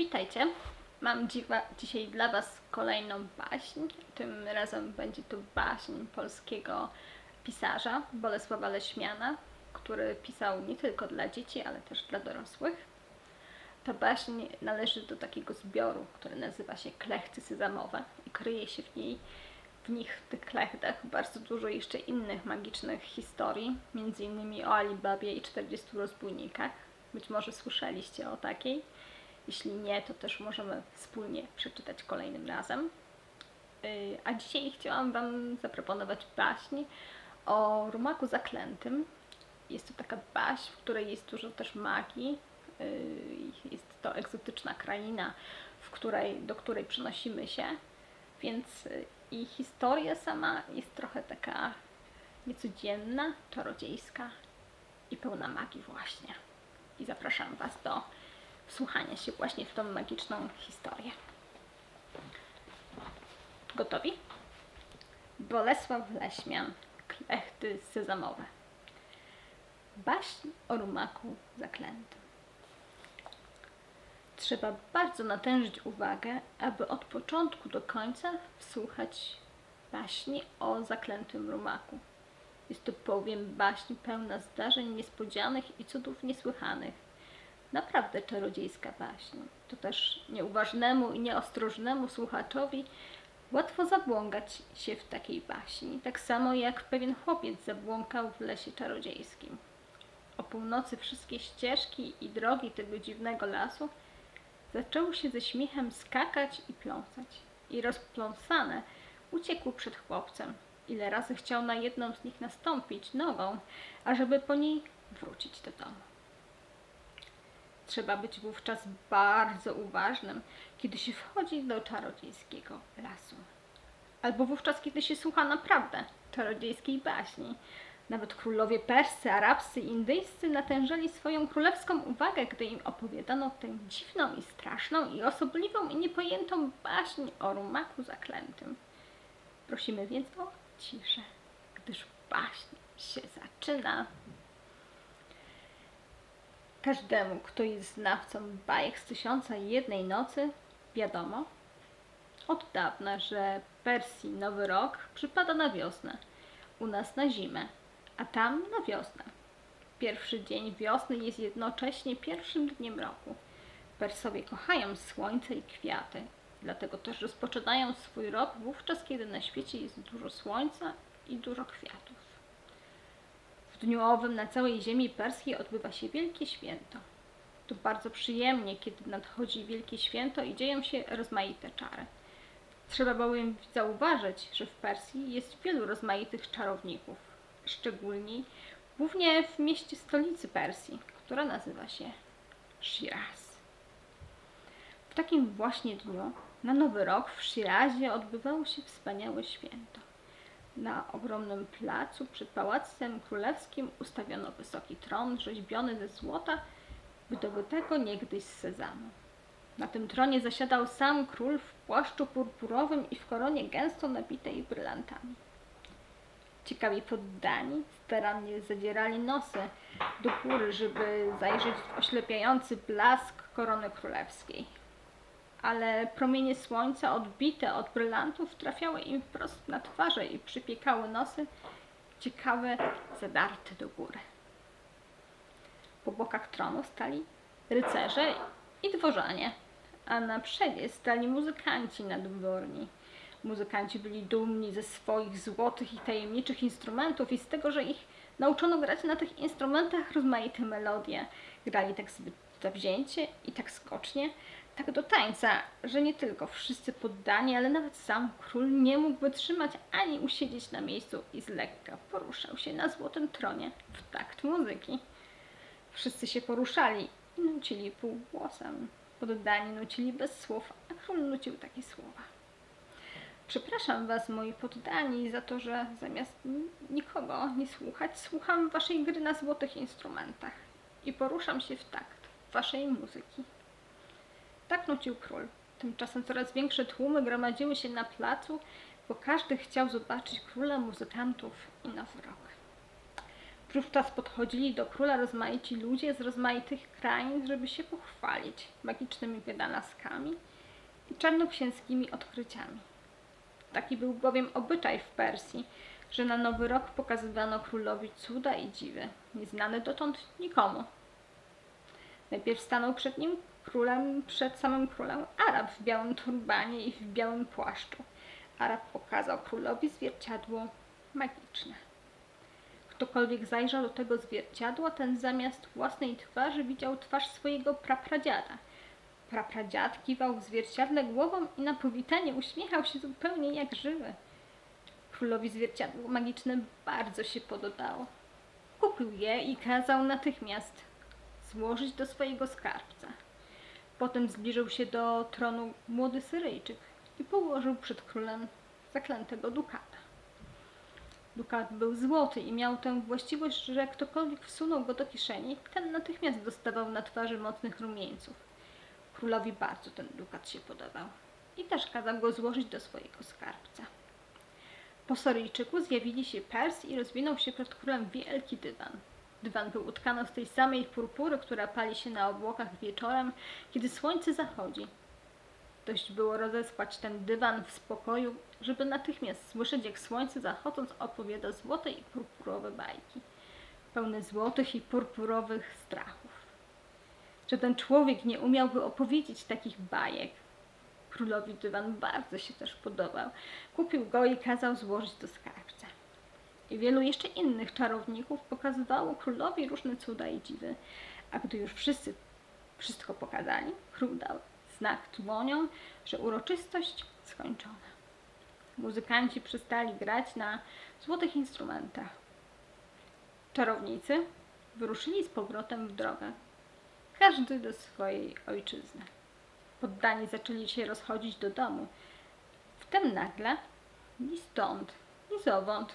Witajcie. Mam dziwa, dzisiaj dla Was kolejną baśń. Tym razem będzie to baśń polskiego pisarza Bolesława Leśmiana, który pisał nie tylko dla dzieci, ale też dla dorosłych. Ta baśń należy do takiego zbioru, który nazywa się Klechty Syzamowe i kryje się w niej w nich, w tych klechtach, bardzo dużo jeszcze innych magicznych historii, między innymi o Alibabie i 40 rozbójnikach. Być może słyszeliście o takiej. Jeśli nie, to też możemy wspólnie przeczytać kolejnym razem. Yy, A dzisiaj chciałam Wam zaproponować baśń o rumaku zaklętym. Jest to taka baśń, w której jest dużo też magii. Yy, Jest to egzotyczna kraina, w której, do której przenosimy się, więc yy, i historia sama jest trochę taka niecodzienna, czarodziejska i pełna magii właśnie. I zapraszam Was do wsłuchania się właśnie w tą magiczną historię. Gotowi? Bolesław Leśmian, klechty sezamowe. Baśń o rumaku zaklętym. Trzeba bardzo natężyć uwagę, aby od początku do końca wsłuchać baśni o zaklętym rumaku. Jest to bowiem baśń pełna zdarzeń niespodzianych i cudów niesłychanych. Naprawdę czarodziejska baśń. To też nieuważnemu i nieostrożnemu słuchaczowi łatwo zabłąkać się w takiej baśni, tak samo jak pewien chłopiec zabłąkał w lesie czarodziejskim. O północy wszystkie ścieżki i drogi tego dziwnego lasu zaczęły się ze śmiechem skakać i pląsać. I rozpląsane uciekł przed chłopcem. Ile razy chciał na jedną z nich nastąpić nogą, ażeby po niej wrócić do domu. Trzeba być wówczas bardzo uważnym, kiedy się wchodzi do czarodziejskiego lasu. Albo wówczas, kiedy się słucha naprawdę czarodziejskiej baśni. Nawet królowie perscy, arabscy indyjscy natężeli swoją królewską uwagę, gdy im opowiadano tę dziwną i straszną i osobliwą i niepojętą baśń o rumaku zaklętym. Prosimy więc o ciszę, gdyż baśń się zaczyna. Każdemu, kto jest znawcą bajek z tysiąca i jednej nocy, wiadomo od dawna, że w Persji Nowy Rok przypada na wiosnę, u nas na zimę, a tam na wiosnę. Pierwszy dzień wiosny jest jednocześnie pierwszym dniem roku. Persowie kochają słońce i kwiaty, dlatego też rozpoczynają swój rok wówczas, kiedy na świecie jest dużo słońca i dużo kwiatów. W dniu owym na całej ziemi perskiej odbywa się wielkie święto. To bardzo przyjemnie, kiedy nadchodzi wielkie święto i dzieją się rozmaite czary. Trzeba bowiem zauważyć, że w Persji jest wielu rozmaitych czarowników, szczególnie głównie w mieście stolicy Persji, która nazywa się Shiraz. W takim właśnie dniu, na Nowy Rok w Shirazie odbywało się wspaniałe święto. Na ogromnym placu przed Pałacem Królewskim ustawiono wysoki tron rzeźbiony ze złota, wydobytego niegdyś z sezamu. Na tym tronie zasiadał sam król w płaszczu purpurowym i w koronie gęsto nabitej brylantami. Ciekawi poddani starannie zadzierali nosy do góry, żeby zajrzeć w oślepiający blask korony królewskiej. Ale promienie słońca odbite od brylantów trafiały im wprost na twarze i przypiekały nosy ciekawe, zadarte do góry. Po bokach tronu stali rycerze i dworzanie, a na przodzie stali muzykanci nadworni. Muzykanci byli dumni ze swoich złotych i tajemniczych instrumentów i z tego, że ich nauczono grać na tych instrumentach rozmaite melodie. Grali tak zbyt zawzięcie i tak skocznie, tak do tańca, że nie tylko wszyscy poddani, ale nawet sam król nie mógł wytrzymać ani usiedzieć na miejscu i z lekka poruszał się na złotym tronie w takt muzyki. Wszyscy się poruszali i nucili półgłosem. Poddani nucili bez słów, a król nucił takie słowa. Przepraszam was, moi poddani, za to, że zamiast nikogo nie słuchać, słucham waszej gry na złotych instrumentach i poruszam się w takt waszej muzyki. Tak nucił król. Tymczasem coraz większe tłumy gromadziły się na placu, bo każdy chciał zobaczyć króla muzykantów i nowy rok. Wówczas podchodzili do króla rozmaici ludzie z rozmaitych krain, żeby się pochwalić magicznymi wynalazkami i czarnoksięskimi odkryciami. Taki był bowiem obyczaj w Persji, że na Nowy Rok pokazywano królowi cuda i dziwy, nieznane dotąd nikomu. Najpierw stanął przed nim królem, przed samym królem Arab w białym turbanie i w białym płaszczu. Arab pokazał królowi zwierciadło magiczne. Ktokolwiek zajrzał do tego zwierciadła, ten zamiast własnej twarzy widział twarz swojego prapradziada. Prapradziad kiwał w zwierciadle głową i na powitanie uśmiechał się zupełnie jak żywy. Królowi zwierciadło magiczne bardzo się podobało. Kupił je i kazał natychmiast złożyć do swojego skarbca. Potem zbliżył się do tronu młody Syryjczyk i położył przed królem zaklętego dukata. Dukat był złoty i miał tę właściwość, że ktokolwiek wsunął go do kieszeni, ten natychmiast dostawał na twarzy mocnych rumieńców. Królowi bardzo ten dukat się podobał i też kazał go złożyć do swojego skarbca. Po Soryjczyku zjawili się Pers i rozwinął się przed królem wielki dywan. Dywan był utkany z tej samej purpury, która pali się na obłokach wieczorem, kiedy słońce zachodzi. Dość było rozesłać ten dywan w spokoju, żeby natychmiast słyszeć, jak słońce zachodząc opowiada złote i purpurowe bajki, pełne złotych i purpurowych strachów. Że ten człowiek nie umiałby opowiedzieć takich bajek. Królowi dywan bardzo się też podobał. Kupił go i kazał złożyć do skarbca. I wielu jeszcze innych czarowników pokazywało królowi różne cuda i dziwy. A gdy już wszyscy wszystko pokazali, król dał znak dłonią, że uroczystość skończona. Muzykanci przestali grać na złotych instrumentach. Czarownicy wyruszyli z powrotem w drogę, każdy do swojej ojczyzny. Poddani zaczęli się rozchodzić do domu. Wtem nagle, ni stąd, ni zowąd,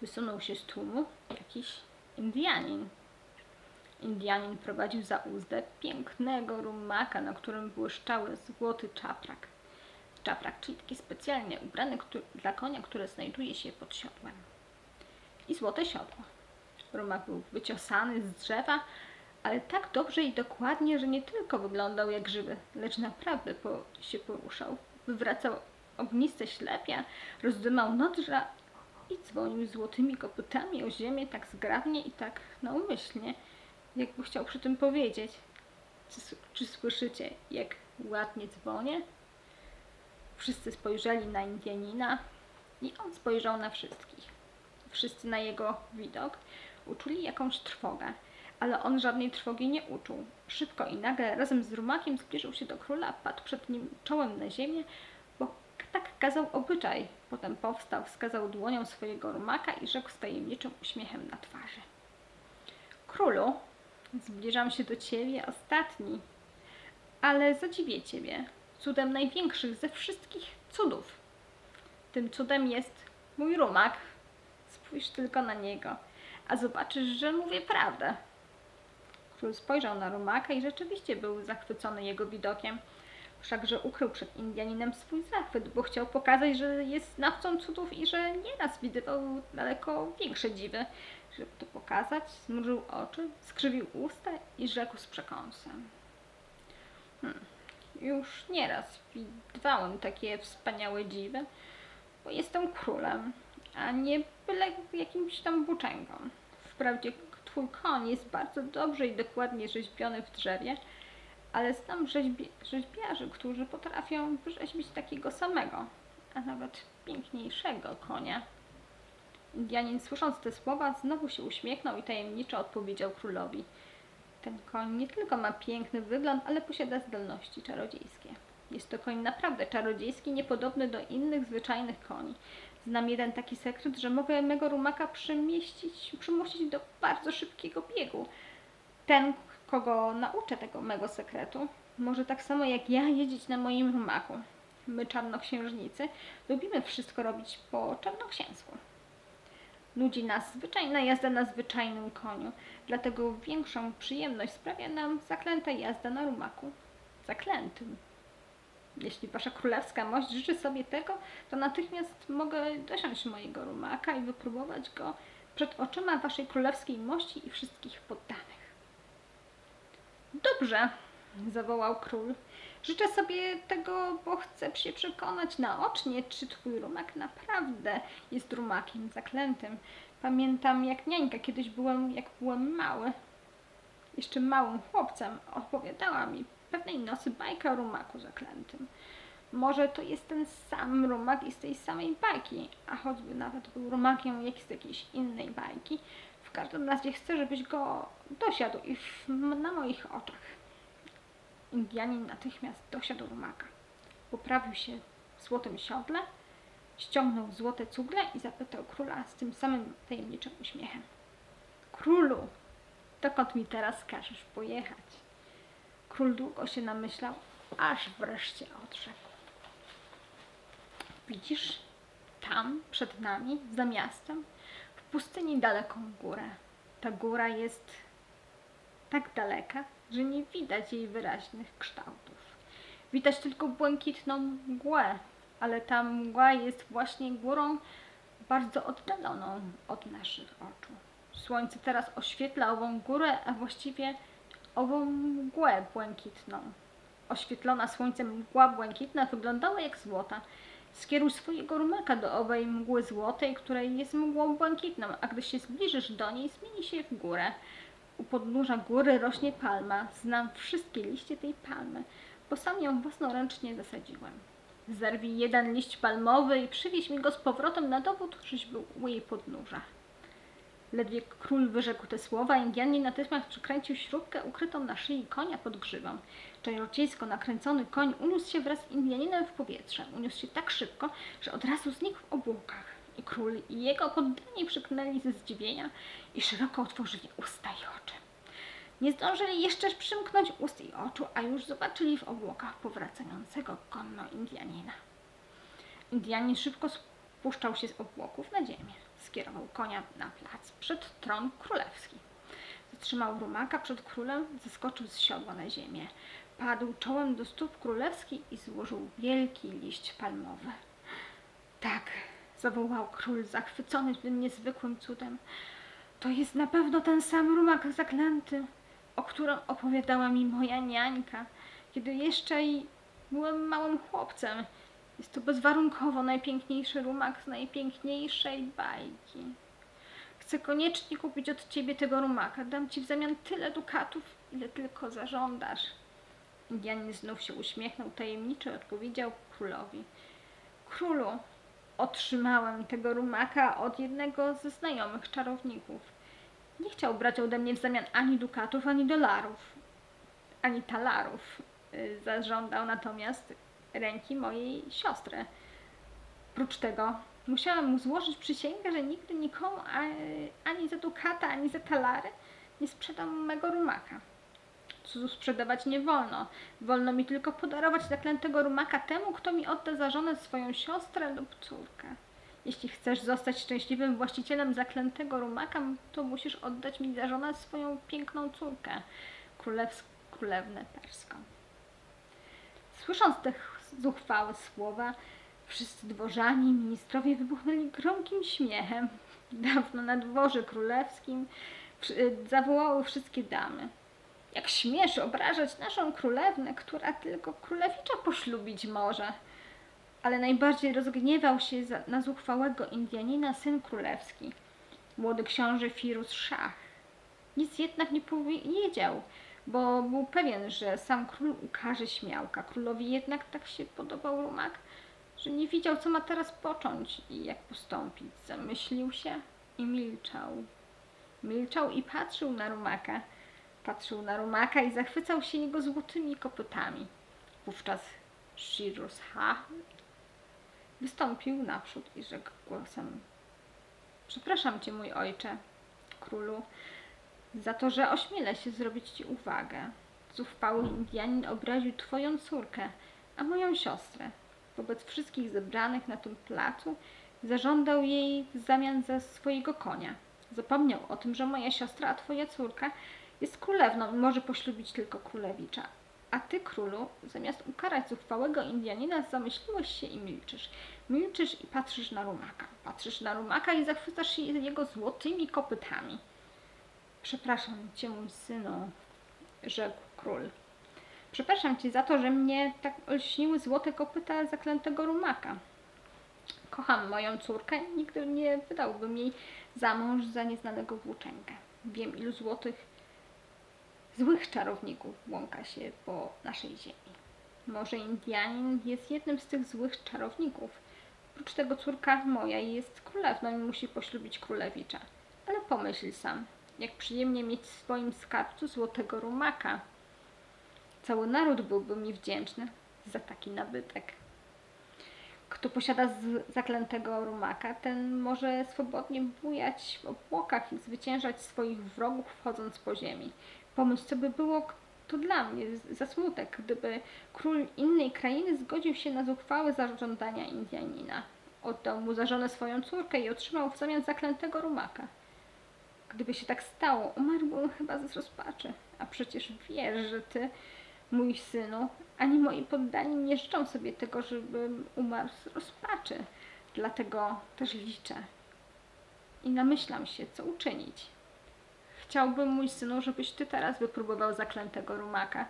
wysunął się z tłumu jakiś Indianin. Indianin prowadził za uzdę pięknego rumaka, na którym błyszczały złoty czaprak. Czaprak, czyli taki specjalnie ubrany który, dla konia, które znajduje się pod siodłem. I złote siodło. Rumak był wyciosany z drzewa, ale tak dobrze i dokładnie, że nie tylko wyglądał jak żywy, lecz naprawdę po, się poruszał. Wywracał ogniste ślepia, rozdymał nodrza i dzwonił złotymi kopytami o ziemię tak zgrabnie i tak naumyślnie, jakby chciał przy tym powiedzieć. Czy, czy słyszycie, jak ładnie dzwonię? Wszyscy spojrzeli na Indianina i on spojrzał na wszystkich. Wszyscy na jego widok uczuli jakąś trwogę, ale on żadnej trwogi nie uczuł. Szybko i nagle razem z rumakiem zbliżył się do króla, padł przed nim czołem na ziemię, bo tak kazał obyczaj. Potem powstał, wskazał dłonią swojego rumaka i rzekł z tajemniczym uśmiechem na twarzy. Królu, zbliżam się do ciebie ostatni, ale zadziwię ciebie cudem największych ze wszystkich cudów. Tym cudem jest mój rumak. Spójrz tylko na niego, a zobaczysz, że mówię prawdę. Król spojrzał na rumaka i rzeczywiście był zachwycony jego widokiem. Wszakże ukrył przed Indianinem swój zachwyt, bo chciał pokazać, że jest znawcą cudów i że nieraz widywał daleko większe dziwy. Żeby to pokazać, zmrużył oczy, skrzywił usta i rzekł z przekąsem. Hmm. Już nieraz widywałem takie wspaniałe dziwy, bo jestem królem, a nie byle jakimś tam włóczęgą. Wprawdzie twój koń jest bardzo dobrze i dokładnie rzeźbiony w drzewie, ale znam rzeźbi rzeźbiarzy, którzy potrafią wyrzeźbić takiego samego, a nawet piękniejszego konia. Indianin, słysząc te słowa, znowu się uśmiechnął i tajemniczo odpowiedział królowi. Ten koń nie tylko ma piękny wygląd, ale posiada zdolności czarodziejskie. Jest to koń naprawdę czarodziejski, niepodobny do innych zwyczajnych koni. Znam jeden taki sekret, że mogę mego rumaka przemieścić, przymusić do bardzo szybkiego biegu. Ten, kogo nauczę tego mego sekretu, może tak samo jak ja jeździć na moim rumaku. My, czarnoksiężnicy, lubimy wszystko robić po czarnoksięsku. Nudzi nas zwyczajna jazda na zwyczajnym koniu, dlatego większą przyjemność sprawia nam zaklęta jazda na rumaku. Zaklętym. Jeśli wasza królewska mość życzy sobie tego, to natychmiast mogę dosiąść mojego rumaka i wypróbować go przed oczyma waszej królewskiej mości i wszystkich poddanych. Dobrze, zawołał król. Życzę sobie tego, bo chcę się przekonać naocznie, czy twój rumak naprawdę jest rumakiem zaklętym. Pamiętam, jak niańka kiedyś byłem, jak byłem mały, jeszcze małym chłopcem, opowiadała mi pewnej nocy bajkę o rumaku zaklętym. Może to jest ten sam rumak i z tej samej bajki, a choćby nawet był rumakiem jak z jakiejś innej bajki, w każdym razie chcę, żebyś go dosiadł i w, na moich oczach. Indianin natychmiast dosiadł rumaka. Poprawił się w złotym siodle, ściągnął złote cugle i zapytał króla z tym samym tajemniczym uśmiechem. Królu, dokąd mi teraz każesz pojechać? Król długo się namyślał, aż wreszcie odrzekł. Widzisz, tam przed nami, za miastem, pustyni daleką górę. Ta góra jest tak daleka, że nie widać jej wyraźnych kształtów. Widać tylko błękitną mgłę, ale ta mgła jest właśnie górą bardzo oddaloną od naszych oczu. Słońce teraz oświetla ową górę, a właściwie ową mgłę błękitną. Oświetlona słońcem mgła błękitna wyglądała jak złota. Skieruj swojego rumaka do owej mgły złotej, której jest mgłą błękitną, a gdy się zbliżysz do niej, zmieni się w górę. U podnóża góry rośnie palma. Znam wszystkie liście tej palmy, bo sam ją własnoręcznie zasadziłem. Zerwij jeden liść palmowy i przywieź mi go z powrotem na dowód, żeś był u jej podnóża. Ledwie król wyrzekł te słowa, Indianin natychmiast przykręcił śrubkę ukrytą na szyi konia pod grzywą. Czarodziejsko nakręcony koń uniósł się wraz z Indianinem w powietrze. Uniósł się tak szybko, że od razu znikł w obłokach. I król i jego poddani przyknęli ze zdziwienia i szeroko otworzyli usta i oczy. Nie zdążyli jeszcze przymknąć ust i oczu, a już zobaczyli w obłokach powracającego konno Indianina. Indianin szybko spuszczał się z obłoków na ziemię. Skierował konia na plac przed tron królewski. Zatrzymał rumaka przed królem, zeskoczył z siodła na ziemię. Padł czołem do stóp królewskich i złożył wielki liść palmowy. Tak, zawołał król, zachwycony tym niezwykłym cudem. To jest na pewno ten sam rumak zaklęty, o którym opowiadała mi moja niańka, kiedy jeszcze i byłem małym chłopcem. Jest to bezwarunkowo najpiękniejszy rumak z najpiękniejszej bajki. Chcę koniecznie kupić od ciebie tego rumaka. Dam ci w zamian tyle dukatów, ile tylko zażądasz. Indianin znów się uśmiechnął tajemniczo i odpowiedział królowi. Królu, otrzymałem tego rumaka od jednego ze znajomych czarowników. Nie chciał brać ode mnie w zamian ani dukatów, ani dolarów, ani talarów. Y, Zażądał natomiast ręki mojej siostry. Prócz tego musiałem mu złożyć przysięgę, że nigdy nikomu ani za dukata, ani za talary nie sprzedam mego rumaka. Cudzu sprzedawać nie wolno. Wolno mi tylko podarować zaklętego rumaka temu, kto mi odda za żonę swoją siostrę lub córkę. Jeśli chcesz zostać szczęśliwym właścicielem zaklętego rumaka, to musisz oddać mi za żonę swoją piękną córkę, królews- królewnę perską. Słysząc te ch- zuchwałe słowa, wszyscy dworzani i ministrowie wybuchnęli gromkim śmiechem. Dawno na dworze królewskim zawołały wszystkie damy. Jak śmiesz obrażać naszą królewnę, która tylko królewicza poślubić może. Ale najbardziej rozgniewał się na zuchwałego Indianina syn królewski, młody książę Firuz Szach. Nic jednak nie powiedział, bo był pewien, że sam król ukaże śmiałka. Królowi jednak tak się podobał rumak, że nie wiedział, co ma teraz począć i jak postąpić. Zamyślił się i milczał. Milczał i patrzył na rumaka. Patrzył na rumaka i zachwycał się jego złotymi kopytami. Wówczas Shirus Ha wystąpił naprzód i rzekł głosem Przepraszam cię, mój ojcze, królu, za to, że ośmielę się zrobić ci uwagę. Zuchwały Indianin obraził twoją córkę, a moją siostrę. Wobec wszystkich zebranych na tym placu zażądał jej w zamian za swojego konia. Zapomniał o tym, że moja siostra, a twoja córka jest królewną i może poślubić tylko królewicza. A ty, królu, zamiast ukarać zuchwałego Indianina, zamyśliłeś się i milczysz. Milczysz i patrzysz na rumaka. Patrzysz na rumaka i zachwycasz się jego złotymi kopytami. Przepraszam cię, synu, rzekł król. Przepraszam cię za to, że mnie tak olśniły złote kopyta zaklętego rumaka. Kocham moją córkę i nigdy nie wydałbym jej za mąż za nieznanego włóczęgę. Wiem, ilu złotych złych czarowników błąka się po naszej ziemi. Może Indianin jest jednym z tych złych czarowników. Oprócz tego córka moja jest królewną i musi poślubić królewicza. Ale pomyśl sam, jak przyjemnie mieć w swoim skarbcu złotego rumaka. Cały naród byłby mi wdzięczny za taki nabytek. Kto posiada zaklętego rumaka, ten może swobodnie bujać w obłokach i zwyciężać swoich wrogów wchodząc po ziemi. Pomyśl, co by było to dla mnie za smutek, gdyby król innej krainy zgodził się na zuchwałe zażądania Indianina. Oddał mu za żonę swoją córkę i otrzymał w zamian zaklętego rumaka. Gdyby się tak stało, umarłbym chyba z rozpaczy. A przecież wiesz, że ty, mój synu, ani moi poddani nie życzą sobie tego, żebym umarł z rozpaczy. Dlatego też liczę i namyślam się, co uczynić. Chciałbym, mój synu, żebyś ty teraz wypróbował zaklętego rumaka.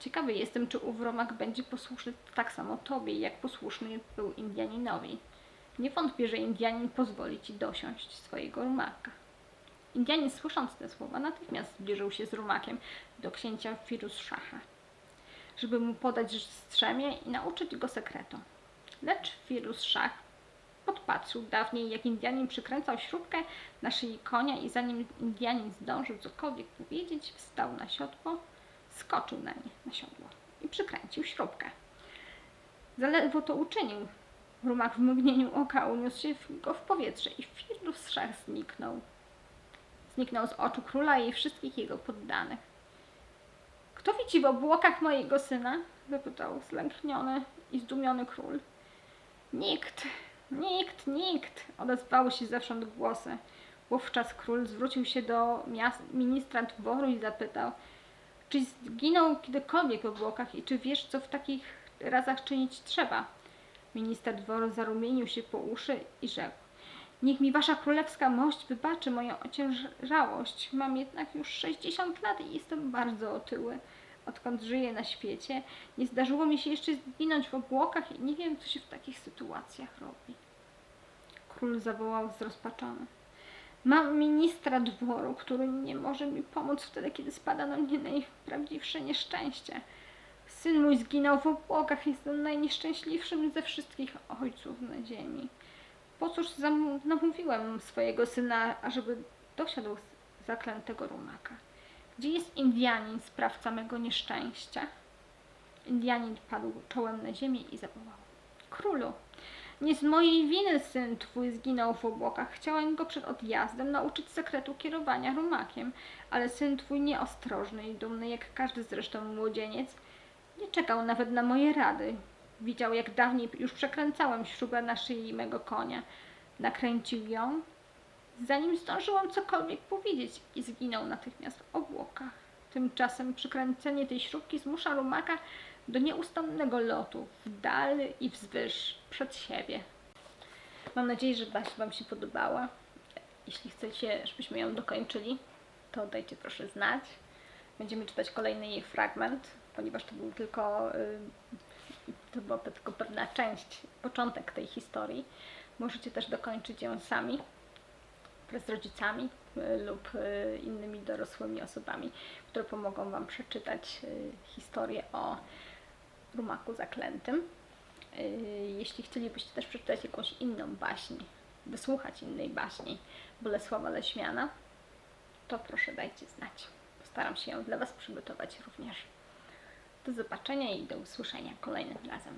Ciekawy jestem, czy ów rumak będzie posłuszny tak samo tobie, jak posłuszny był Indianinowi. Nie wątpię, że Indianin pozwoli ci dosiąść swojego rumaka. Indianin, słysząc te słowa, natychmiast zbliżył się z rumakiem do księcia Firuz Szacha, żeby mu podać strzemię i nauczyć go sekretu. Lecz Firuz Szach podpatrzył dawniej, jak Indianin przykręcał śrubkę na szyi konia i zanim Indianin zdążył cokolwiek powiedzieć, wstał na siodło, skoczył na nie, na siodło i przykręcił śrubkę. Zaledwo to uczynił. Rumak w mgnieniu oka uniósł się go w powietrze i Firuz Szach zniknął. Zniknął z oczu króla i wszystkich jego poddanych. Kto widzi w obłokach mojego syna? zapytał zlękniony i zdumiony król. Nikt, nikt, nikt, odezwały się zewsząd głosy. Wówczas król zwrócił się do ministra dworu i zapytał, czy zginął kiedykolwiek w obłokach i czy wiesz, co w takich razach czynić trzeba? Minister dworu zarumienił się po uszy i rzekł, niech mi wasza królewska mość wybaczy moją ociężałość. Mam jednak już 60 lat i jestem bardzo otyły. Odkąd żyję na świecie, nie zdarzyło mi się jeszcze zginąć w obłokach i nie wiem, co się w takich sytuacjach robi. Król zawołał zrozpaczony. Mam ministra dworu, który nie może mi pomóc wtedy, kiedy spada na mnie najprawdziwsze nieszczęście. Syn mój zginął w obłokach, jestem najnieszczęśliwszym ze wszystkich ojców na ziemi. Po cóż namówiłem swojego syna, ażeby dosiadł zaklętego rumaka? Gdzie jest Indianin, sprawca mego nieszczęścia? Indianin padł czołem na ziemię i zawołał. Królu, nie z mojej winy syn twój zginął w obłokach. Chciałem go przed odjazdem nauczyć sekretu kierowania rumakiem, ale syn twój nieostrożny i dumny, jak każdy zresztą młodzieniec, nie czekał nawet na moje rady. Widział, jak dawniej już przekręcałem śrubę na szyi mego konia. Nakręcił ją, zanim zdążyłam cokolwiek powiedzieć i zginął natychmiast w obłokach. Tymczasem przykręcenie tej śrubki zmusza rumaka do nieustannego lotu w dal i wzwyż przed siebie. Mam nadzieję, że ta Wam się podobała. Jeśli chcecie, żebyśmy ją dokończyli, to dajcie proszę znać. Będziemy czytać kolejny jej fragment, ponieważ to był tylko, y, to była tylko pewna część, początek tej historii. Możecie też dokończyć ją sami z rodzicami y, lub y, innymi dorosłymi osobami, które pomogą Wam przeczytać y, historię o rumaku zaklętym. Jeśli chcielibyście też przeczytać jakąś inną baśń, wysłuchać innej baśni Bolesława Leśmiana, to proszę dajcie znać. Postaram się ją dla Was przygotować również. Do zobaczenia i do usłyszenia kolejnym razem.